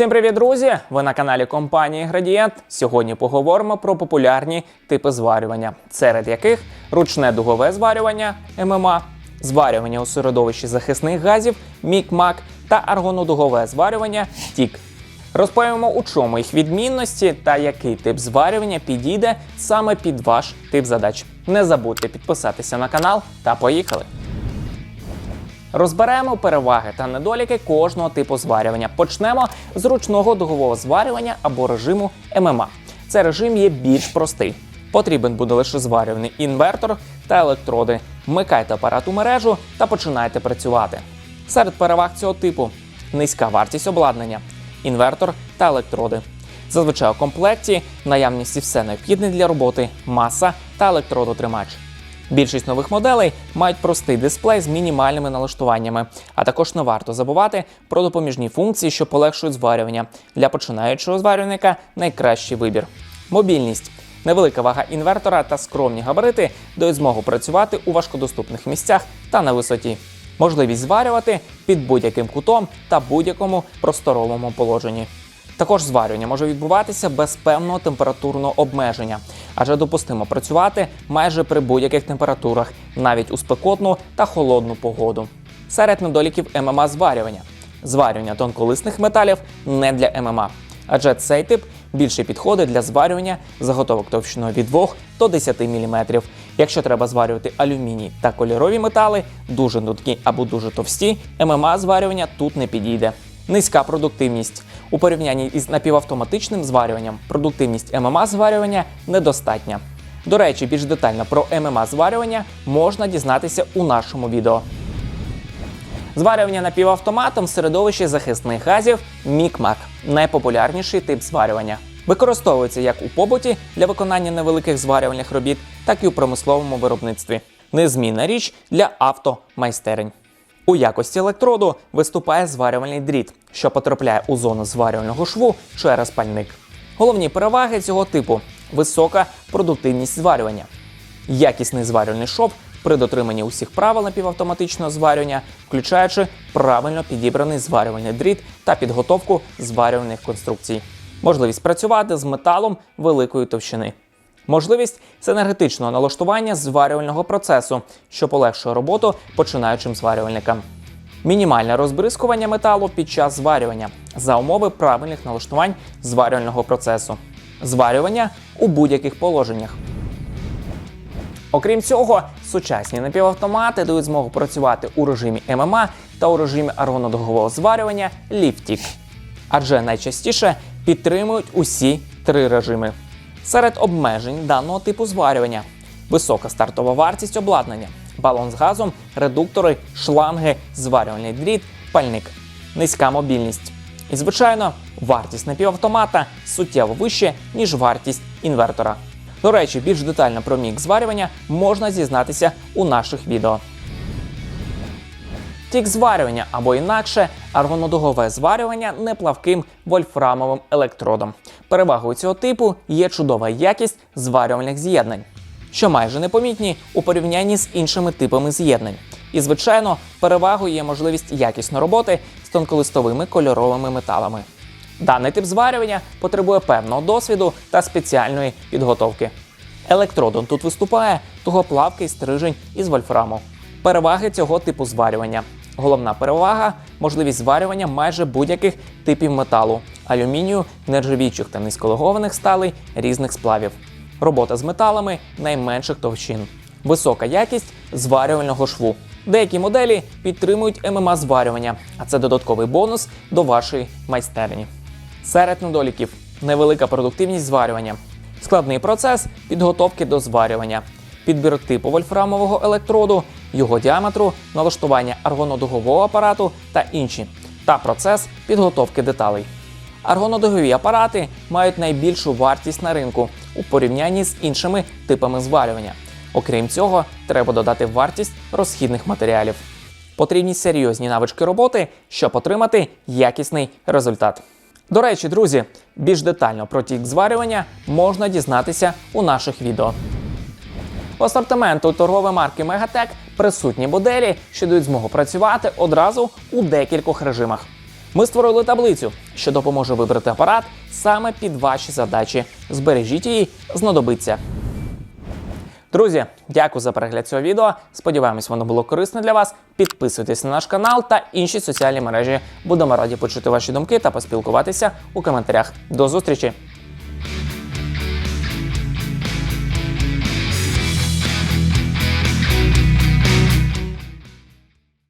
Всім привіт, друзі! Ви на каналі компанії Градієнт. Сьогодні поговоримо про популярні типи зварювання, серед яких ручне дугове зварювання ММА, зварювання у середовищі захисних газів МІК-МАК та аргонодугове зварювання ТІК. Розповімо, у чому їх відмінності та який тип зварювання підійде саме під ваш тип задач. Не забудьте підписатися на канал та поїхали! Розберемо переваги та недоліки кожного типу зварювання. Почнемо з ручного дугового зварювання або режиму ММА. Цей режим є більш простий. Потрібен буде лише зварюваний інвертор та електроди. Вмикайте апарат у мережу та починайте працювати. Серед переваг цього типу низька вартість обладнання, інвертор та електроди. Зазвичай у комплекті в наявності все необхідне для роботи, маса та електродотримач. Більшість нових моделей мають простий дисплей з мінімальними налаштуваннями, а також не варто забувати про допоміжні функції, що полегшують зварювання. Для починаючого зварювальника найкращий вибір. Мобільність. Невелика вага інвертора та скромні габарити дають змогу працювати у важкодоступних місцях та на висоті. Можливість зварювати під будь-яким кутом та будь-якому просторовому положенні. Також зварювання може відбуватися без певного температурного обмеження, адже допустимо працювати майже при будь-яких температурах, навіть у спекотну та холодну погоду. Серед недоліків ММА зварювання. Зварювання тонколисних металів не для ММА, адже цей тип більше підходить для зварювання заготовок товщиною від 2 до 10 мм. Якщо треба зварювати алюміній та кольорові метали, дуже нудкі або дуже товсті, ММА зварювання тут не підійде. Низька продуктивність. У порівнянні із напівавтоматичним зварюванням продуктивність ММА зварювання недостатня. До речі, більш детально про ММА зварювання можна дізнатися у нашому відео. Зварювання напівавтоматом в середовищі захисних газів мікмак найпопулярніший тип зварювання. Використовується як у побуті для виконання невеликих зварювальних робіт, так і у промисловому виробництві. Незмінна річ для автомайстерень. У якості електроду виступає зварювальний дріт, що потрапляє у зону зварювального шву через пальник. Головні переваги цього типу висока продуктивність зварювання, якісний зварювальний шов при дотриманні усіх правил напівавтоматичного зварювання, включаючи правильно підібраний зварювальний дріт та підготовку зварювальних конструкцій, можливість працювати з металом великої товщини. Можливість синергетичного налаштування зварювального процесу, що полегшує роботу починаючим зварювальникам. Мінімальне розбризкування металу під час зварювання за умови правильних налаштувань зварювального процесу. Зварювання у будь-яких положеннях. Окрім цього, сучасні напівавтомати дають змогу працювати у режимі ММА та у режимі аргонодугового зварювання ліфтік, адже найчастіше підтримують усі три режими. Серед обмежень даного типу зварювання висока стартова вартість обладнання, балон з газом, редуктори, шланги, зварювальний дріт, пальник, низька мобільність. І, звичайно, вартість напівавтомата суттєво вище, ніж вартість інвертора. До речі, більш детально про мік зварювання можна зізнатися у наших відео. Тік зварювання або інакше аргонодугове зварювання неплавким вольфрамовим електродом. Перевагою цього типу є чудова якість зварювальних з'єднань, що майже непомітні у порівнянні з іншими типами з'єднань. І, звичайно, перевагою є можливість якісно роботи з тонколистовими кольоровими металами. Даний тип зварювання потребує певного досвіду та спеціальної підготовки. Електродом тут виступає тугоплавкий стрижень із вольфраму. Переваги цього типу зварювання. Головна перевага можливість зварювання майже будь-яких типів металу, алюмінію, нержавіючих та низьколегованих сталей різних сплавів. Робота з металами найменших товщин. Висока якість зварювального шву. Деякі моделі підтримують ММА зварювання, а це додатковий бонус до вашої майстерні. Серед недоліків невелика продуктивність зварювання, складний процес підготовки до зварювання, підбір типу вольфрамового електроду, його діаметру, налаштування аргонодугового апарату та інші, та процес підготовки деталей. Аргонодугові апарати мають найбільшу вартість на ринку у порівнянні з іншими типами зварювання. Окрім цього, треба додати вартість розхідних матеріалів. Потрібні серйозні навички роботи, щоб отримати якісний результат. До речі, друзі, більш детально про тік зварювання можна дізнатися у наших відео. У асортименту торгової марки Megatech присутні моделі, що дають змогу працювати одразу у декількох режимах. Ми створили таблицю, що допоможе вибрати апарат саме під ваші задачі. Збережіть її, знадобиться. Друзі, дякую за перегляд цього відео. Сподіваємось, воно було корисне для вас. Підписуйтесь на наш канал та інші соціальні мережі. Будемо раді почути ваші думки та поспілкуватися у коментарях. До зустрічі!